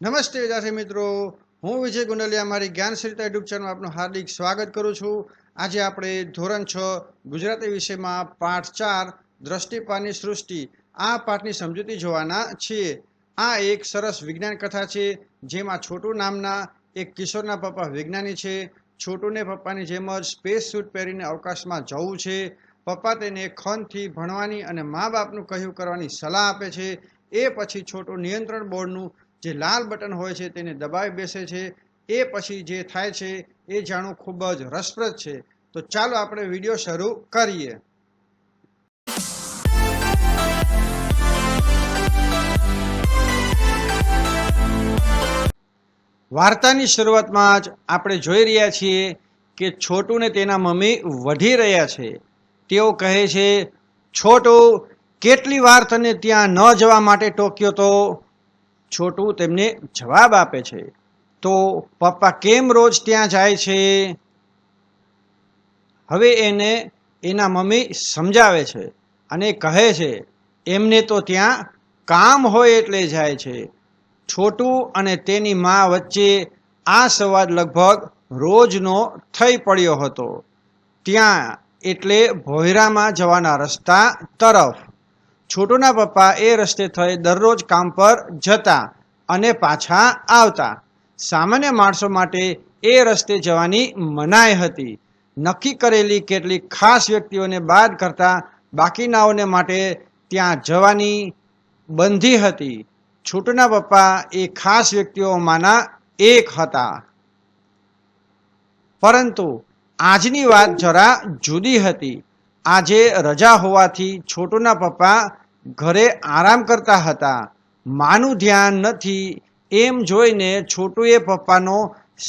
નમસ્તે વિદ્યાર્થી મિત્રો. હું વિજય ગુંડલિયા, મારી જ્ઞાન સરિતા યુટ્યુબ ચેનલમાં આપનું હાર્દિક સ્વાગત કરું છું. આજે આપણે ધોરણ છ, ગુજરાતી વિષયમાં પાઠ ચાર દ્રષ્ટિપાની સૃષ્ટિ, આ પાઠની સમજૂતી જોવાના છીએ. આ એક સરસ વિજ્ઞાન કથા છે, જેમાં છોટુ નામના એક કિશોરના પપ્પા વિજ્ઞાની છે. છોટુને પપ્પાની જેમ જ સ્પેસ સૂટ પહેરીને અવકાશમાં જવું છે. પપ્પા તેને ખનથી ભણવાની અને મા બાપનું કહ્યું કરવાની સલાહ આપે છે. એ પછી છોટુ નિયંત્રણ બોર્ડનું જે લાલ બટન હોય છે તેને દબાવી બેસે છે, એ પછી જે થાય છે એ જાણવું ખૂબ જ રસપ્રદ છે. તો ચાલો આપણે વીડિયો શરૂ કરીએ. વાર્તાની શરૂઆતમાં જ આપણે જોઈ રહ્યા છીએ કે છોટુને તેના મમ્મી વઢી રહ્યા છે. તેઓ કહે છે, છોટુ, કેટલી વાર તને ત્યાં ન જવા માટે ટોક્યો તો? છોટુ તેમને જવાબ આપે છે. તો પપ્પા કેમ રોજ ત્યાં જાય છે? હવે એને એના મમ્મી સમજાવે છે અને કહે છે, એમને તો ત્યાં કામ હોય એટલે જાય છે. છોટું અને તેની મા વચ્ચે આ સંવાદ લગભગ રોજનો થઈ પડ્યો હતો. ત્યાં એટલે ભોયરામાં જવાના રસ્તા તરફ છોટુના પપ્પા એ રસ્તે થઈ દરરોજ કામ પર જતા અને પાછા આવતા. સામાન્ય માણસો માટે એ રસ્તે જવાની મનાઈ હતી. નક્કી કરેલી કેટલીક ખાસ વ્યક્તિઓને બાદ કરતા બાકીનાઓને માટે ત્યાં જવાની બંધી હતી. છૂટના પપ્પા એ ખાસ વ્યક્તિઓમાંના એક હતા. પરંતુ આજની વાત જરા જુદી હતી. આજે રજા હોવાથી છોટુના પપ્પા ઘરે આરામ કરતા હતા. માનું ધ્યાન નથી. એમ જોઈને છોટુએ પપ્પાનો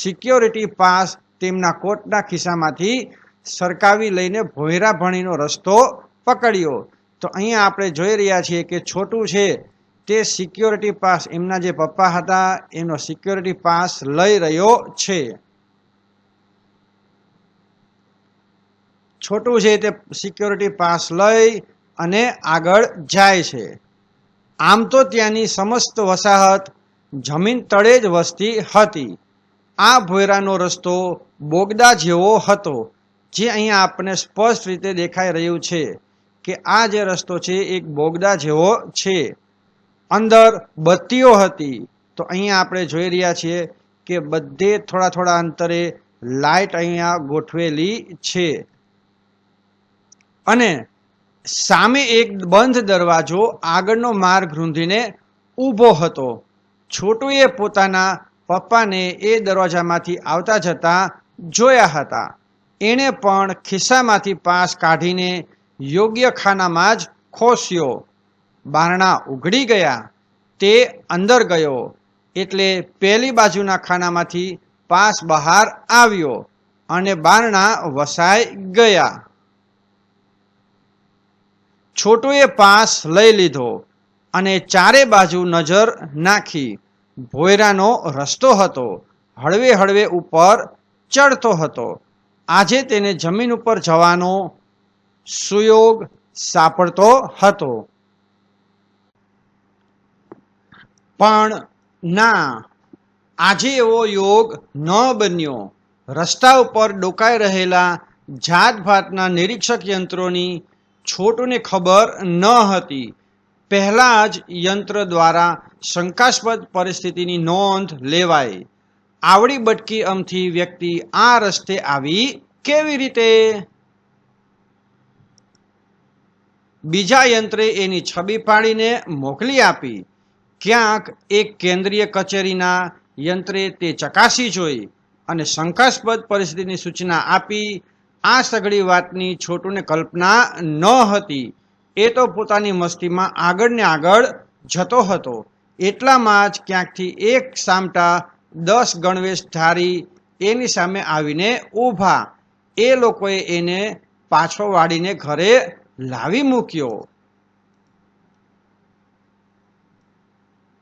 સિક્યોરિટી પાસ તેમના કોટના ખિસ્સામાંથી સરકાવી લઈને ભોયરા ભણીનો રસ્તો પકડ્યો. તો અહીંયા આપણે જોઈ રહ્યા છીએ કે છોટું છે તે સિક્યોરિટી પાસ એમના જે પપ્પા હતા એનો સિક્યોરિટી પાસ લઈ રહ્યો છે. છોટું છે તે સિક્યોરિટી પાસ લઈ અને આગળ જાય છે. આમ તો ત્યાંની સમસ્ત વસાહત જમીન તળે જ વસતી હતી. આ ભોયરાનો રસ્તો બોગદા જેવો હતો, જે અહીંયા આપણને સ્પષ્ટ રીતે દેખાઈ રહ્યું છે કે આ જે રસ્તો છે એક બોગદા જેવો છે. અંદર બત્તીઓ હતી. તો અહીંયા આપણે જોઈ રહ્યા છીએ કે બધે થોડા થોડા અંતરે લાઇટ અહીંયા ગોઠવેલી છે. અને સામે એક બંધ દરવાજો આગળનો માર્ગ રૂંધીને ઊભો હતો. છોટુએ પોતાના પપ્પાને એ દરવાજામાંથી આવતા જતા જોયા હતા. એણે પણ ખિસ્સામાંથી પાસ કાઢીને યોગ્ય ખાનામાં જ ખોસ્યો. બારણા ઉઘડી ગયા. તે અંદર ગયો. એટલે પહેલી બાજુના ખાનામાંથી પાસ બહાર આવ્યો અને બારણા વસાઈ ગયા. છોટુએ પાસ લઈ લીધો અને ચારે બાજુ નજર નાખી. ભોયરાનો રસ્તો હતો. હળવે હળવે ઉપર ચડતો હતો. આજે તેને જમીન ઉપર જવાનો સુયોગ સાંપડતો હતો. પણ ના, આજે એવો યોગ ન બન્યો. રસ્તા ઉપર ડોકાઈ રહેલા જાતભાતના નિરીક્ષક યંત્રોની છોટુને ખબર ન હતી. પહેલાં જ યંત્ર દ્વારા શંકાસ્પદ પરિસ્થિતિની નોંધ લેવાઈ. આવડી બટકી અમથી વ્યક્તિ આ રસ્તે આવી કેવી રીતે? બીજા યંત્રે એની છબી પાડીને મોકલી આપી. ક્યાંક એક કેન્દ્રીય કચેરીના યંત્રે તે ચકાસી જોઈ અને શંકાસ્પદ પરિસ્થિતિની સૂચના આપી આ સઘળી વાતની છોટુને કલ્પના ન હતી. એ તો પોતાની મસ્તીમાં આગળ ને આગળ જતો હતો. એટલામાં જ ક્યાંકથી એક સામટા દસ ગણવેશ ધારી એની સામે આવીને ઊભા. એ લોકોએ એને પાછો વાળીને ઘરે લાવી મૂક્યો.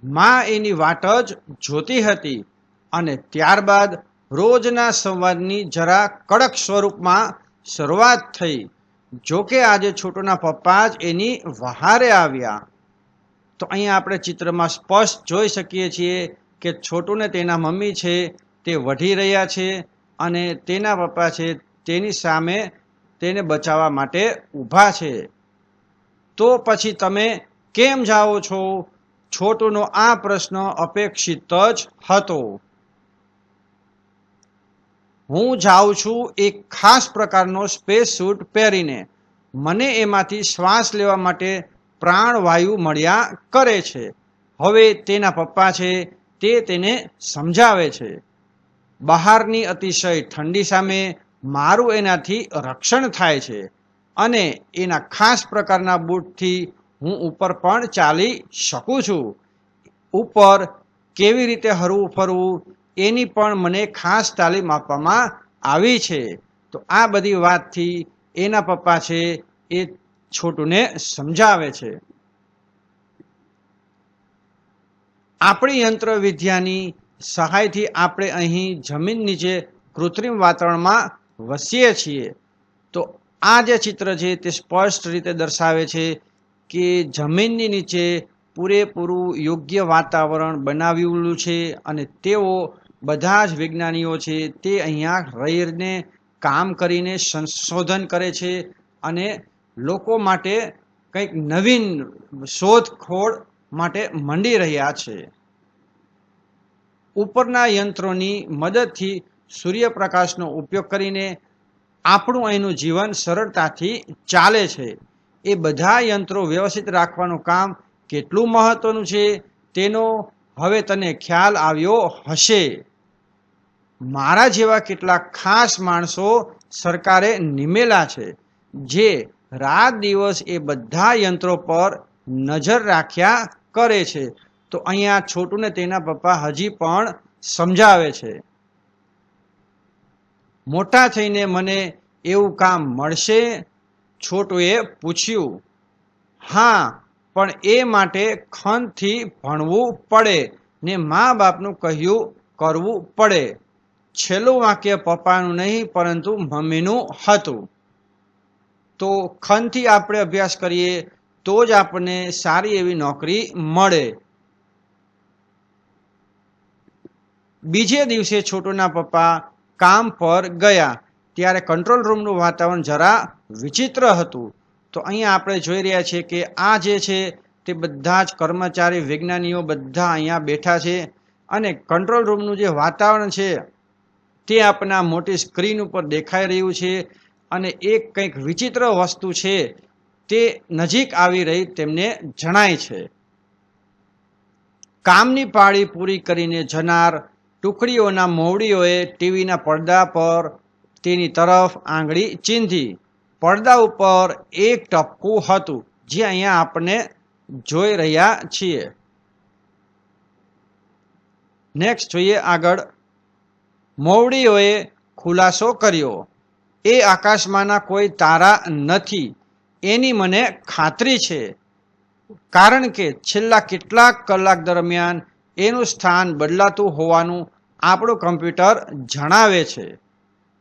માં એની વાટ જ જોતી હતી અને ત્યારબાદ રોજના સંવાદની જરા કડક સ્વરૂપમાં શરૂઆત થઈ. જોકે આજે છોટુના પપ્પા જ એની વહારે આવ્યા. તો અહીંયા આપણે ચિત્રમાં સ્પષ્ટ જોઈ શકીએ છીએ કે છોટુને તેના મમ્મી છે તે વઢી રહ્યા છે અને તેના પપ્પા છે તેની સામે તેને બચાવવા માટે ઊભા છે. તો પછી તમે કેમ જાઓ છો? છોટુનો આ પ્રશ્ન અપેક્ષિત જ હતો. હું જાઉં છું એક ખાસ પ્રકારનો સ્પેસ સૂટ પહેરીને. મને એમાંથી શ્વાસ લેવા માટે પ્રાણવાયુ મળ્યા કરે છે. હવે તેના પપ્પા છે, તે તેને સમજાવે છે. બહારની અતિશય ઠંડી સામે મારું એનાથી રક્ષણ થાય છે અને એના ખાસ પ્રકારના બૂટથી હું ઉપર પણ ચાલી શકું છું. ઉપર કેવી રીતે હરવું ફરવું એની પણ મને ખાસ તાલીમ આપવામાં આવી છે. તો આ બધી વાતથી એના પપ્પા છે એ છોટુને સમજાવે છે. આપણી યંત્ર વિદ્યાની સહાયથી આપણે અહીં જમીન નીચે કૃત્રિમ વાતાવરણમાં વસીએ છીએ. તો આ જે ચિત્ર છે તે સ્પષ્ટ રીતે દર્શાવે છે કે જમીનની નીચે પૂરેપૂરું યોગ્ય વાતાવરણ બનાવેલું છે અને તેઓ બધા જ વિજ્ઞાનીઓ છે, તે અહીંયા રહીને કામ કરીને સંશોધન કરે છે અને લોકો માટે કંઈક નવીન શોધખોળ માટે મંડી રહ્યા છે. ઉપરના યંત્રોની મદદથી સૂર્યપ્રકાશનો ઉપયોગ કરીને આપણું અહીંનું જીવન સરળતાથી ચાલે છે. એ બધા યંત્રો વ્યવસ્થિત રાખવાનું કામ કેટલું મહત્વનું છે તેનો હવે તને ખ્યાલ આવ્યો હશે. મારા જેવા કેટલાક ખાસ માણસો સરકારે નિમેલા છે, જે રાત દિવસ એ બધા યંત્રો પર નજર રાખ્યા કરે છે. તો અહીંયા છોટુને તેના પપ્પા હજી પણ સમજાવે છે. મોટા થઈને મને એવું કામ મળશે? છોટુએ પૂછ્યું. હા, પણ એ માટે ખનથી ભણવું પડે ને મા બાપનું કહ્યું કરવું પડે. છેલ્લું વાક્ય પપ્પાનું નહીં, પરંતુ મમ્મીનું હતું. તો ખનથી આપણે અભ્યાસ કરીએ, તો જ આપણને સારી એવી નોકરી મળે. બીજે દિવસે છોટુના પપ્પા કામ પર ગયા, ત્યારે કંટ્રોલ રૂમનું વાતાવરણ જરા વિચિત્ર હતું. તો અહીંયા આપણે જોઈ રહ્યા છીએ કે આ જે છે, તે બધા જ કર્મચારી, વિજ્ઞાનીઓ બધા અહીંયા બેઠા છે. અને કંટ્રોલ રૂમનું જે વાતાવરણ છે તે આપના મોટી સ્ક્રીન ઉપર દેખાઈ રહ્યું છે અને એક કંઈક વિચિત્ર વસ્તુ છે તે નજીક આવી રહી તેમને જણાય છે. કામની પાળી પૂરી કરીને જનાર ટુકડીઓના મોવડીઓએ ટીવીના પડદા પર તેની તરફ આંગળી ચીંધી. પડદા ઉપર એક ટપકું હતું, જે અહીંયા આપણે જોઈ રહ્યા છીએ. નેક્સ્ટ જોઈએ આગળ મોવડીઓએ ખુલાસો કર્યો. એ આકાશમાંના કોઈ તારા નથી. એની મને ખાતરી છે. કારણ કે છેલ્લા કેટલાક કલાક દરમિયાન એનું સ્થાન બદલાતું હોવાનું આપણું કમ્પ્યુટર જણાવે છે.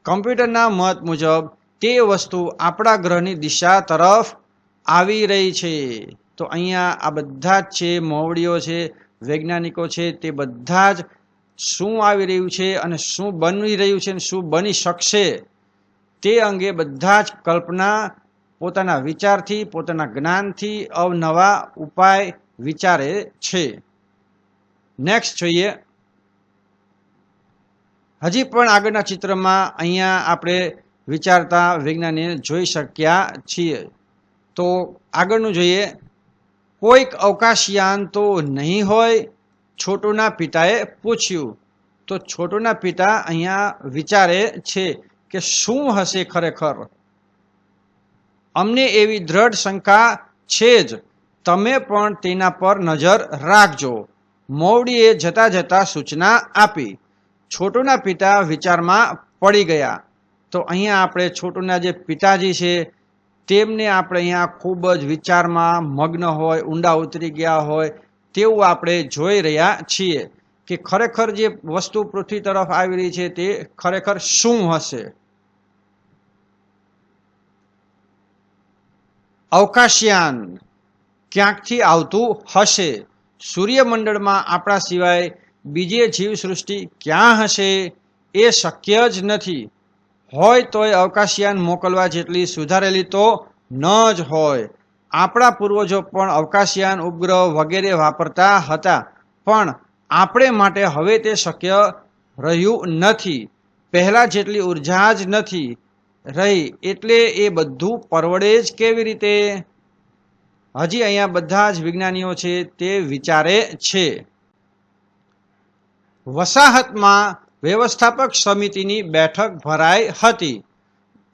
કમ્પ્યુટરના મત મુજબ તે વસ્તુ આપણા ગ્રહની દિશા તરફ આવી રહી છે. તો અહીંયા આ બધા જ છે મોવડીઓ છે, વૈજ્ઞાનિકો છે, તે બધા જ શું આવી રહ્યું છે અને શું બની રહ્યું છે અને શું બની શકશે તે અંગે બધા જ કલ્પના પોતાના વિચારથી, પોતાના જ્ઞાનથી અવનવા ઉપાય વિચારે છે. નેક્સ્ટ જોઈએ. હજી પણ આગળના ચિત્રમાં અહીંયા આપણે વિચારતા વિજ્ઞાનીને જોઈ શક્યા છીએ. તો આગળનું જોઈએ. કોઈક અવકાશયાન તો નહીં હોય છોટુના પિતાએ પૂછ્યું, તો છોટુના પિતા અહીંયા વિચારે છે કે શું હશે ખરેખર? અમને એવી દ્રઢ શંકા છે જ. તમે પણ તેના પર નજર રાખજો. મોવડીએ જતા જતા સૂચના આપી. છોટુના પિતા વિચારમાં પડી ગયા. તો અહીંયા આપણે છોટુના જે પિતાજી છે, તેમને આપણે અહીંયા ખૂબ જ વિચારમાં મગ્ન હોય, ઊંડા ઉતરી ગયા હોય તેવું આપણે જોઈ રહ્યા છીએ કે ખરેખર જે વસ્તુ પૃથ્વી તરફ આવી રહી છે તે ખરેખર શું હશે? અવકાશયાન ક્યાંકથી આવતું હશે? સૂર્યમંડળમાં આપણા સિવાય બીજે જીવસૃષ્ટિ ક્યાં હશે એ શક્ય જ નથી. હોય તોય અવકાશયાન મોકલવા જેટલી સુધારેલી તો ન જ હોય. આપણા પૂર્વજો પણ અવકાશયાન ઉપગ્રહ વગેરે વાપરતા હતા. પણ આપણે માટે હવે તે શક્ય રહ્યું નથી. પહેલાં જેટલી ઊર્જા જ નથી રહી, એટલે એ બધું પરવડે જ કેવી રીતે? હજી અહીંયા બધા જ વિજ્ઞાનીઓ છે તે વિચારે છે. વસાહતમાં વ્યવસ્થાપક સમિતિની બેઠક ભરાઈ હતી.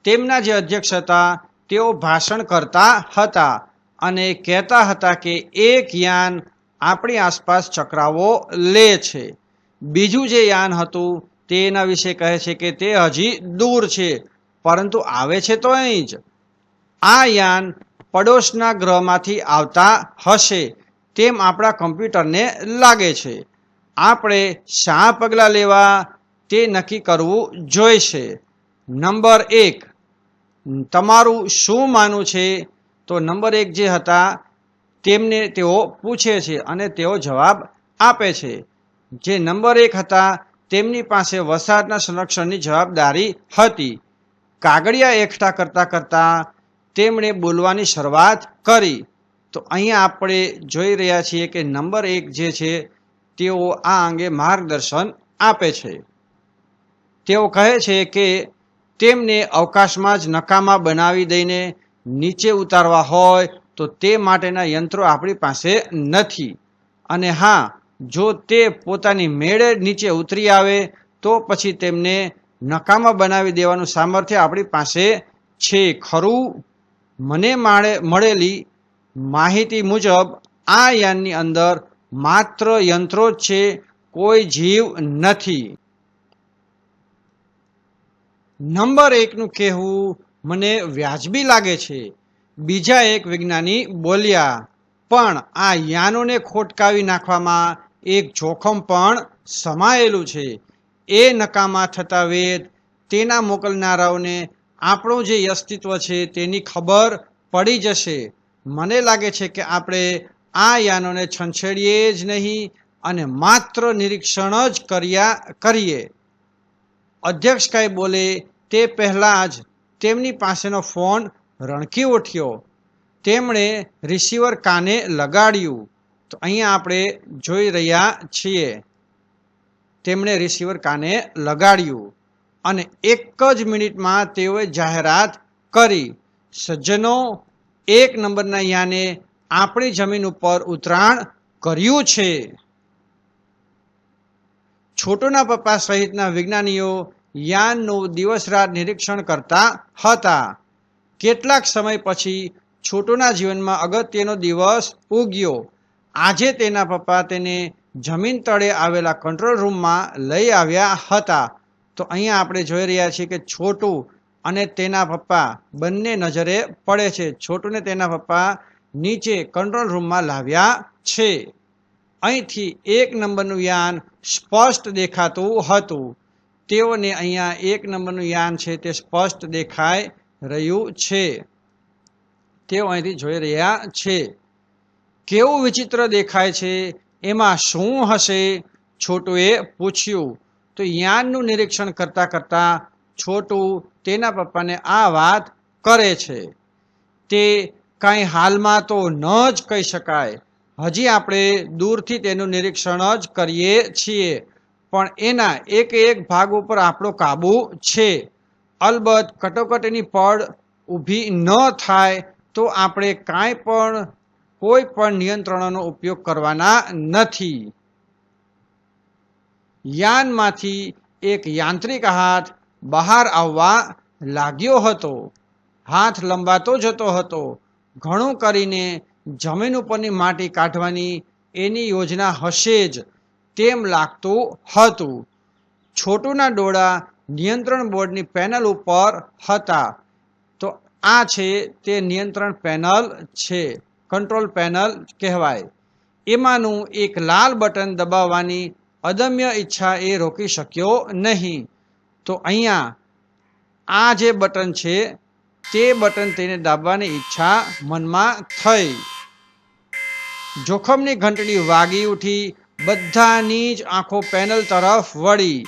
તેમના જે અધ્યક્ષ હતા, તેઓ ભાષણ કરતા હતા. અને કહેતા હતા કે એક યાન આપણી આસપાસ ચક્રાવો લે છે. બીજું જે યાન હતું તેના વિશે કહે છે કે તે હજી દૂર છે, પરંતુ આવે છે તો અહીં જ. આ યાન પડોશના ગ્રહમાંથી આવતા હશે તેમ આપણા કમ્પ્યુટરને લાગે છે. આપણે શા પગલાં લેવા તે નક્કી કરવું જોઈશે? નંબર એક, તમારું શું માનવું છે? તો નંબર એક જે હતા, તેમને તેઓ પૂછે છે અને તેઓ જવાબ આપે છે. જે નંબર એક હતા, તેમની પાસે વરસાદના સંરક્ષણની જવાબદારી હતી. કાગળિયા એકઠા કરતાં કરતાં તેમણે બોલવાની શરૂઆત કરી. તો અહીંયા આપણે જોઈ રહ્યા છીએ કે નંબર એક જે છે, તેઓ આ અંગે માર્ગદર્શન આપે છે. તેઓ કહે છે કે તેમને અવકાશમાં જ નકામા બનાવી દઈને નીચે ઉતારવા હોય તો તે માટેના યંત્રો આપણી પાસે નથી. અને હા, જો તે પોતાની મેળે નીચે ઉતરી આવે, તો પછી તેમને નકામા બનાવી દેવાનું સામર્થ્ય આપણી પાસે છે ખરું? મને માળે, મળેલી માહિતી મુજબ આ યાનની અંદર માત્ર યંત્રો જ છે, કોઈ જીવ નથી. નંબર એકનું કહેવું મને વ્યાજબી લાગે છે. બીજા એક વિજ્ઞાની બોલ્યા, પણ આ યાનોને ખોટકાવી નાખવામાં એક જોખમ પણ સમાયેલું છે. એ નકામા થતા વેદ તેના મોકલનારાઓને આપણું જે અસ્તિત્વ છે તેની ખબર પડી જશે. મને લાગે છે કે આપણે આ યાનોને છંછેડીએ જ નહીં અને માત્ર નિરીક્ષણ જ કર્યા કરીએ. અધ્યક્ષ કાંઈ બોલે, તે પહેલાં જ તેમની પાસેનો ફોન રણકી ઉઠ્યો. તેમણે રિસીવર કાને લગાડ્યું. તો અહીંયા આપણે જોઈ રહ્યા છીએ. તેમણે રિસીવર કાને લગાડ્યું અને એક જ મિનિટમાં તેઓએ જાહેરાત કરી. સજ્જનો, એક નંબરના યાને આપણી જમીન ઉપર ઉતરાણ કર્યું છે. છોટુના પપ્પા સહિતના વિજ્ઞાનીઓ યાનનું દિવસ રાત નિરીક્ષણ કરતા હતા. કેટલાક સમય પછી છોટુના જીવનમાં અગત્યનો દિવસ ઉગ્યો. આજે તેના પપ્પા તેને જમીન તળે આવેલા કંટ્રોલ રૂમમાં લઈ આવ્યા હતા. તો અહીંયા આપણે જોઈ રહ્યા છીએ કે છોટું અને તેના પપ્પા બંને નજરે પડે છે. છોટુને તેના પપ્પા નીચે કંટ્રોલ રૂમમાં લાવ્યા છે. અહીંથી એક નંબરનું યાન સ્પષ્ટ દેખાતું હતું. તેઓને અહીંયા એક નંબરનું યાન છે, તે સ્પષ્ટ દેખાઈ રહ્યું છે. તેઓ અહીંથી જોઈ રહ્યા છે. કેવું વિચિત્ર દેખાય છે? એમાં શું હશે? છોટુએ પૂછ્યું. તો યાનનું નિરીક્ષણ કરતાં કરતાં છોટું તેના પપ્પાને આ વાત કરે છે. તે કાંઈ હાલમાં તો ન જ કહી શકાય. હજી આપણે દૂરથી તેનું નિરીક્ષણ જ કરીએ છીએ. પણ એના એક એક ભાગ ઉપર આપણો કાબુ છે. અલબત્ત કટોકટીની પડ ઊભી ન થાય તો આપણે કાંઈ પણ, કોઈ પણ નિયંત્રણોનો ઉપયોગ કરવાના નથી. યાનમાંથી એક યાંત્રિક હાથ બહાર આવવા લાગ્યો હતો. હાથ લંબાતો જતો હતો. ઘણું કરીને જમીન ઉપરની માટી કાઢવાની એની યોજના હશે જ. તેમ લાગતું હતું? છોટુના ડોળા નિયંત્રણ બોર્ડની પેનલ ઉપર હતા. તો આ છે તે નિયંત્રણ પેનલ છે, કંટ્રોલ પેનલ કહેવાય. એમાંનું એક લાલ બટન દબાવવાની અદમ્ય ઈચ્છા એ રોકી શક્યો નહીં. તો અહીંયા આ જે બટન છે, તે બટન તેને દાબવાની ઈચ્છા મનમાં થઈ. જોખમની ઘંટડી વાગી ઉઠી બધાની જ આંખો પેનલ તરફ વળી.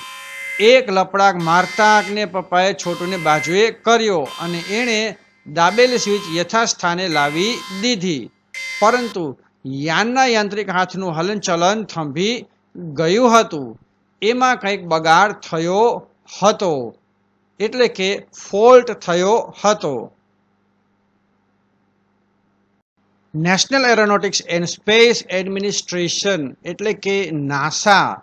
એક લપડાક મારતા આગને પપ્પાએ છોટુને બાજુએ કર્યો અને એણે દાબેલી સ્વિચ યથાસ્થાને લાવી દીધી. પરંતુ યાનના યાંત્રિક હાથનું હલનચલન થંભી ગયું હતું. એમાં કંઈક બગાડ થયો હતો. એટલે કે ફોલ્ટ થયો હતો. National aeronautics and space administration એટલે કે નાસા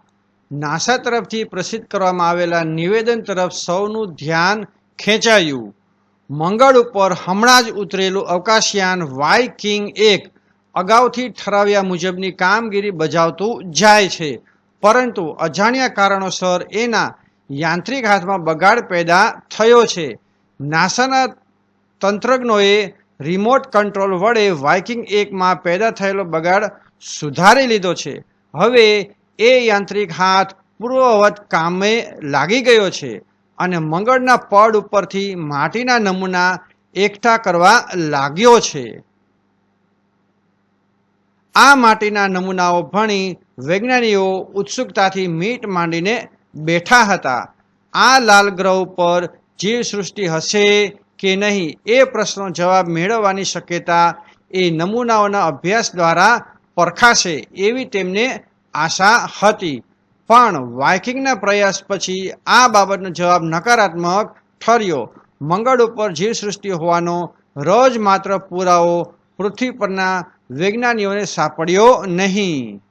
નાસા તરફથી પ્રસિદ્ધ કરવામાં આવેલા નિવેદન તરફ સૌનું ધ્યાન ખેંચાયું. મંગળ ઉપર હમણાં જ ઉતરેલું અવકાશયાન વાય કિંગ એક અગાઉથી ઠરાવ્યા મુજબની કામગીરી બજાવતું જાય છે. પરંતુ અજાણ્યા કારણોસર એના યાંત્રિક હાથમાં બગાડ પેદા થયો છે. નાસાના તંત્રજ્ઞોએ રિમોટ કંટ્રોલ વડે વાઇકિંગ એકમાં પેદા થયેલો બગાડ સુધારી લીધો છે. હવે એ યાંત્રિક હાથ પૂર્વવત કામે લાગી ગયો છે અને મંગળના પડ ઉપરથી માટીના નમૂના એકઠા કરવા લાગ્યો છે. આ માટીના નમૂનાઓ ભણી વૈજ્ઞાનિકો ઉત્સુકતાથી મીટ માંડીને બેઠા હતા. આ લાલ ગ્રહ ઉપર જીવસૃષ્ટિ હશે કે નહીં? એ પ્રશ્નો જવાબ મેળવવાની શક્યતા એ નમૂનાઓના અભ્યાસ દ્વારા પરખાશે એવી તેમને આશા હતી. પણ વાઇકિંગના પ્રયાસ પછી આ બાબતનો જવાબ નકારાત્મક ઠર્યો. મંગળ ઉપર જીવસૃષ્ટિ હોવાનો રોજ માત્ર પુરાવો પૃથ્વી પરના વૈજ્ઞાનિકોને સાંપડ્યો નહીં.